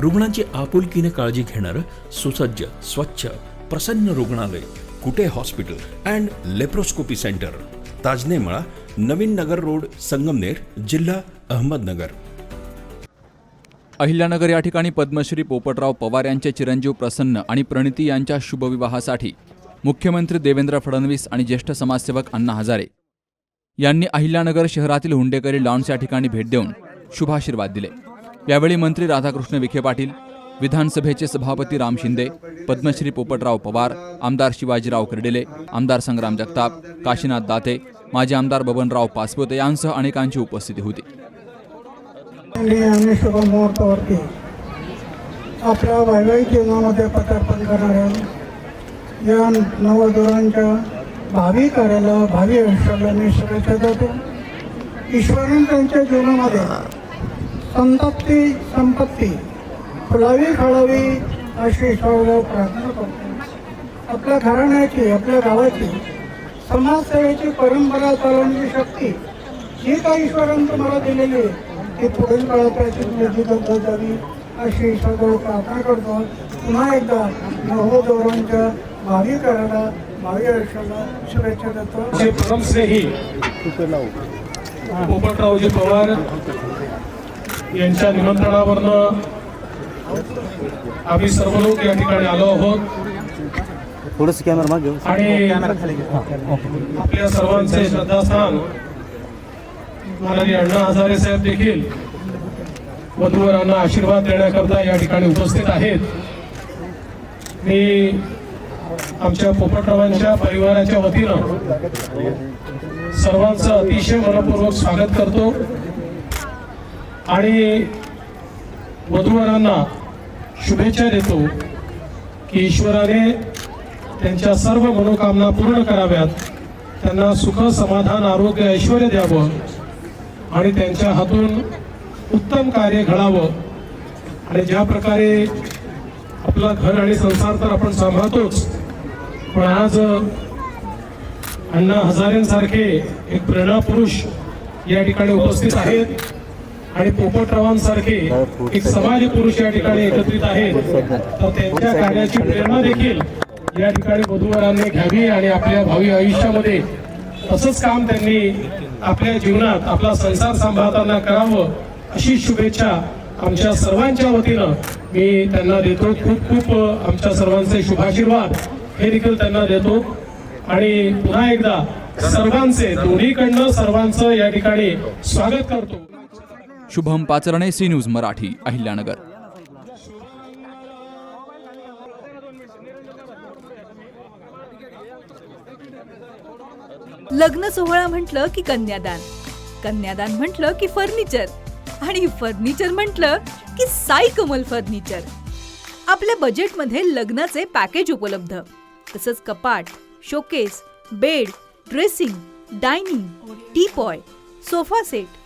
रुग्णांची आपुलकीने काळजी घेणारं सुसज्ज स्वच्छ प्रसन्न रुग्णालय Kute hospital and laparoscopy centre. Tajnemala Navin Nagar road Sangamner जिल्हा अहमदनगर. अहिल्यानगर या ठिकाणी पद्मश्री पोपटराव पवार यांचे चिरंजीव प्रसन्न आणि प्रणिती यांच्या शुभविवाहासाठी मुख्यमंत्री देवेंद्र फडणवीस आणि ज्येष्ठ समाजसेवक अण्णा हजारे यांनी अहिल्यानगर शहरातील हुंडेकरी लॉन्स या ठिकाणी भेट देऊन शुभाशीर्वाद दिले. यावेळी मंत्री राधाकृष्ण विखे पाटील विधानसभेचे सभापती राम शिंदे पद्मश्री पोपटराव पवार आमदार शिवाजीराव कर्डिले आमदार संग्राम जगताप काशीनाथ दाते माजी आमदार बबनराव पासपोते यांसह अनेकांची उपस्थिती होती. आपल्या वैवाहिक जीवनामध्ये पदार्पण करणाऱ्या या नवधोरांच्या भावी कार्याला भावी आयुष्याला मी शुभेच्छा देतो. ईश्वराने त्यांच्या जीवनामध्ये संतप्ती संपत्ती. फुलावी फळावी अशी ईश्वराला प्रार्थना करतो. आपल्या घराण्याची आपल्या गावाची समाजसेवेची परंपरा चालवण्याची शक्ती जी काही ईश्वराने तुम्हाला दिलेली आहे ती पुढील काळात त्याची करता जावी अशी ईश्वराजवळ प्रार्थना करतो. पुन्हा एकदा नवधोरांच्या भावी करायला भावी आयुष्याला शुभेच्छा देतो. जे परमस्नेही पोपटरावजी पवार यांच्या निमंत्रणावरनं आम्ही सर्व लोक या ठिकाणी आलो आहोत. थोडस कॅमेरा मागे. आणि आपल्या सर्वांचे श्रद्धास्थान माननीय अण्णा हजारे साहेब देखील वधूवरांना आशीर्वाद देण्याकरता या ठिकाणी उपस्थित आहेत. मी आमच्या पोपटरावांच्या परिवाराच्या वतीनं सर्वांचं अतिशय मनपूर्वक स्वागत करतो. आणि वधूवरांना शुभेच्छा देतो की ईश्वराने त्यांच्या सर्व मनोकामना पूर्ण कराव्यात. त्यांना सुख समाधान आरोग्य ऐश्वर द्यावं आणि त्यांच्या हातून उत्तम कार्य घडावं. आणि ज्या प्रकारे आपलं घर आणि संसार तर आपण सांभाळतोच पण आज अण्णा हजारेंसारखे एक प्रेरणा पुरुष या ठिकाणी उपस्थित आहेत. आणि पोपटरावांसारखे एक समाज पुरुष या ठिकाणी एकत्रित आहेत. तर त्यांच्या कार्याची प्रेरणा देखील या ठिकाणी वधूवरांनी घ्यावी आणि आपल्या भावी आयुष्यामध्ये तसंच काम त्यांनी आपल्या जीवनात आपला संसार सांभाळताना करावं अशी शुभेच्छा आमच्या सर्वांच्या वतीनं मी त्यांना देतो. खूप खूप आमच्या सर्वांचे शुभाशीर्वाद हे देखील त्यांना देतो. आणि पुन्हा एकदा सर्वांचे दोन्हीकडनं सर्वांचं या ठिकाणी स्वागत करतो. Shubham Pacharne C News Marathi Ahilyanagar. लग्न सोहळा म्हटलं की कन्यादान. कन्यादान म्हटलं की फर्निचर. आणि फर्निचर म्हटलं की साई कमल फर्निचर. आपल्या बजेटमध्ये लग्नाचे पॅकेज उपलब्ध. तसंच कपाट showcase bed dressing dining teapoy sofa set